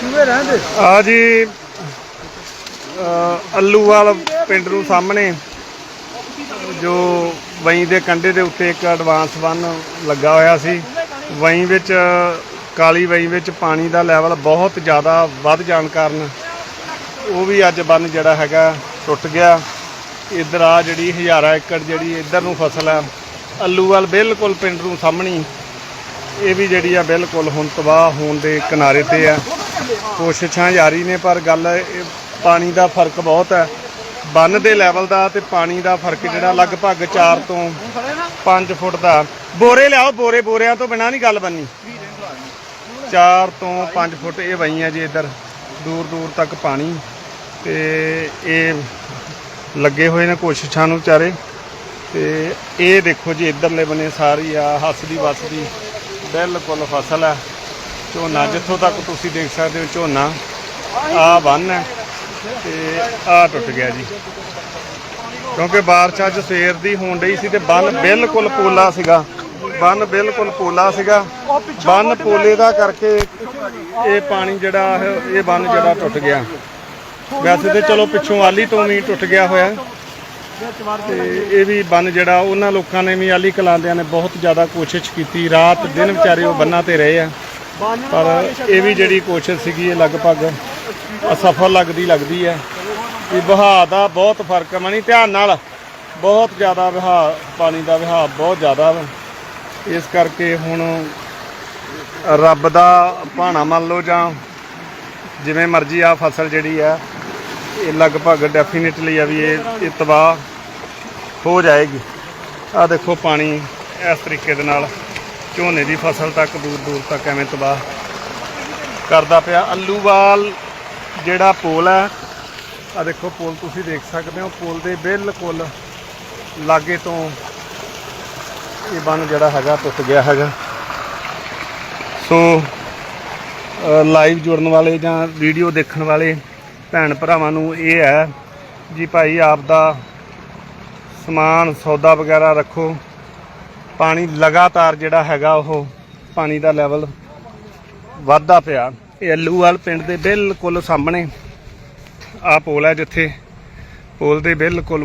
ਚੂਹੇ ਰਹਿੰਦੇ? ਆ ਜੀ ਅੱਲੂਵਾਲ ਪਿੰਡ ਨੂੰ ਸਾਹਮਣੇ, ਜੋ ਵਈ ਦੇ ਕੰਢੇ ਦੇ ਉੱਤੇ ਇੱਕ ਐਡਵਾਂਸ ਬੰਨ ਲੱਗਾ ਹੋਇਆ ਸੀ। ਵਈ ਵਿੱਚ, ਕਾਲੀ ਵਈ ਵਿੱਚ ਪਾਣੀ ਦਾ ਲੈਵਲ ਬਹੁਤ ਜ਼ਿਆਦਾ ਵੱਧ ਜਾਣ ਕਾਰਨ ਉਹ ਵੀ ਅੱਜ ਬੰਨ ਜਿਹੜਾ ਹੈਗਾ ਟੁੱਟ ਗਿਆ। ਇਧਰ ਆ ਜਿਹੜੀ ਹਜ਼ਾਰਾਂ ਏਕੜ ਜਿਹੜੀ ਇਧਰ ਨੂੰ ਫਸਲ ਹੈ ਅੱਲੂਵਾਲ ਬਿਲਕੁਲ ਪਿੰਡ ਨੂੰ ਸਾਹਮਣੀ। ਇਹ ਵੀ ਜਿਹੜੀ ਆ ਬਿਲਕੁਲ ਹੁਣ ਤਬਾਹ ਹੋਣ ਦੇ ਕਿਨਾਰੇ ਤੇ ਆ। ਕੋਸ਼ਿਸ਼ਾਂ ਜਾਰੀ ਨੇ, ਪਰ ਗੱਲ ਇਹ ਪਾਣੀ ਦਾ ਫ਼ਰਕ ਬਹੁਤ ਹੈ। ਬੰਨ ਦੇ ਲੈਵਲ ਦਾ ਤੇ ਪਾਣੀ ਦਾ ਫ਼ਰਕ ਜਿਹੜਾ ਲਗਭਗ 4 ਤੋਂ 5 ਫੁੱਟ ਦਾ। ਬੋਰੇ ਲਿਆਓ, ਬੋਰੇ ਬੋਰਿਆਂ ਤੋਂ ਬਿਨਾਂ ਨਹੀਂ ਗੱਲ ਬੰਨੀ 4 ਤੋਂ 5 ਫੁੱਟ ਇਹ ਵਈਆਂ ਜੀ ਇੱਧਰ ਦੂਰ ਦੂਰ ਤੱਕ ਪਾਣੀ। ਤੇ ਇਹ ਲੱਗੇ ਹੋਏ ਨੇ ਕੋਸ਼ਿਸ਼ਾਂ ਨੂੰ ਵਿਚਾਰੇ। ਤੇ ਇਹ ਦੇਖੋ ਜੀ, ਇੱਧਰਲੇ ਬਨੇ ਸਾਰੀ ਆ, ਹੱਸਦੀ ਵੱਸਦੀ, ਬਿਲਕੁਲ ਫਸਲ ਹੈ। ਝੋਨਾ, ਜਿੱਥੋਂ ਤੱਕ ਤੁਸੀਂ ਦੇਖ ਸਕਦੇ ਹੋ ਝੋਨਾ ਆ ਬੰਨ ਹੈ ਤੇ ਆ ਟੁੱਟ ਗਿਆ ਜੀ। ਕਿਉਂਕਿ ਬਾਰਿਸ਼ ਅੱਜ ਸਵੇਰ ਦੀ ਹੋਣ ਡਈ ਸੀ ਤੇ ਬੰਨ ਬਿਲਕੁਲ ਪੋਲਾ ਸੀਗਾ। ਬੰਨ ਬਿਲਕੁਲ ਪੋਲਾ ਸੀਗਾ। ਬੰਨ ਪੋਲੇ ਦਾ ਕਰਕੇ ਇਹ ਪਾਣੀ ਜਿਹੜਾ ਇਹ ਬੰਨ ਜਿਹੜਾ ਟੁੱਟ ਗਿਆ। ਵੈਸੇ ਤੇ ਚਲੋ ਪਿੱਛੋਂ ਆਲੀ ਤੋਂ ਵੀ ਟੁੱਟ ਗਿਆ ਹੋਇਆ। ਤੇ ਇਹ ਵੀ ਬੰਨ ਜਿਹੜਾ, ਉਹਨਾਂ ਲੋਕਾਂ ਨੇ ਵੀ ਆਲੀ ਕਲਾਂਦਿਆਂ ਨੇ ਬਹੁਤ ਜ਼ਿਆਦਾ ਕੋਸ਼ਿਸ਼ ਕੀਤੀ। ਰਾਤ ਦਿਨ ਵਿਚਾਰੇ ਉਹ ਬੰਨਾਂ ਤੇ ਰਹੇ ਆ। ਪਰ ਇਹ ਵੀ ਜਿਹੜੀ ਕੋਸ਼ਿਸ਼ ਸੀਗੀ ਇਹ ਲਗਭਗ ਅਸਫਲ ਲੱਗਦੀ ਲੱਗਦੀ ਹੈ। ਇਹ ਵਹਾਅ ਦਾ ਬਹੁਤ ਫ਼ਰਕ ਹੈ ਮਣੀ ਧਿਆਨ ਨਾਲ ਬਹੁਤ ਜ਼ਿਆਦਾ ਵਹਾਅ ਪਾਣੀ ਦਾ ਵਹਾਅ ਬਹੁਤ ਜ਼ਿਆਦਾ ਵਾ। ਇਸ ਕਰਕੇ ਹੁਣ ਰੱਬ ਦਾ ਭਾਣਾ ਮੰਨ ਲਓ ਜਾਂ ਜਿਵੇਂ ਮਰਜ਼ੀ ਆ ਫਸਲ ਜਿਹੜੀ ਆ ਇਹ ਲਗਭਗ ਡੈਫੀਨਿਟਲੀ ਆ ਵੀ ਇਹ ਇਹ ਤਬਾਹ ਹੋ ਜਾਏਗੀ। ਆ ਦੇਖੋ ਪਾਣੀ ਇਸ ਤਰੀਕੇ ਦੇ ਨਾਲ। ਝੋਨੇ ਦੀ ਫਸਲ ਤੱਕ ਦੂਰ ਦੂਰ ਤੱਕ ਐਵੇਂ ਤਬਾਹ ਕਰਦਾ ਪਿਆ। ਅੱਲੂਵਾਲ ਜਿਹੜਾ ਪੋਲ ਹੈ ਆ ਦੇਖੋ ਪੋਲ ਤੁਸੀਂ ਦੇਖ ਸਕਦੇ ਹੋ, ਪੋਲ ਦੇ ਬਿਲਕੁਲ ਲਾਗੇ ਤੋਂ ਇਹ ਬੰਨ ਜਿਹੜਾ ਹੈਗਾ ਟੁੱਟ ਗਿਆ ਹੈਗਾ। ਸੋ ਲਾਈਵ ਜੁੜਨ ਵਾਲੇ ਜਾਂ ਵੀਡੀਓ ਦੇਖਣ ਵਾਲੇ ਭੈਣ ਭਰਾਵਾਂ ਨੂੰ ਇਹ ਹੈ ਜੀ ਭਾਈ, ਆਪ ਦਾ ਸਮਾਨ, ਸੌਦਾ ਵਗੈਰਾ ਰੱਖੋ। ਪਾਣੀ ਲਗਾਤਾਰ ਜਿਹੜਾ ਹੈਗਾ ਉਹ ਪਾਣੀ ਦਾ ਲੈਵਲ ਵੱਧਦਾ ਪਿਆ। ਇਹ ਅੱਲੂਵਾਲ ਪਿੰਡ ਦੇ ਬਿਲਕੁਲ ਸਾਹਮਣੇ ਆ ਪੋਲ ਹੈ ਜਿੱਥੇ ਪੋਲ ਦੇ ਬਿਲਕੁਲ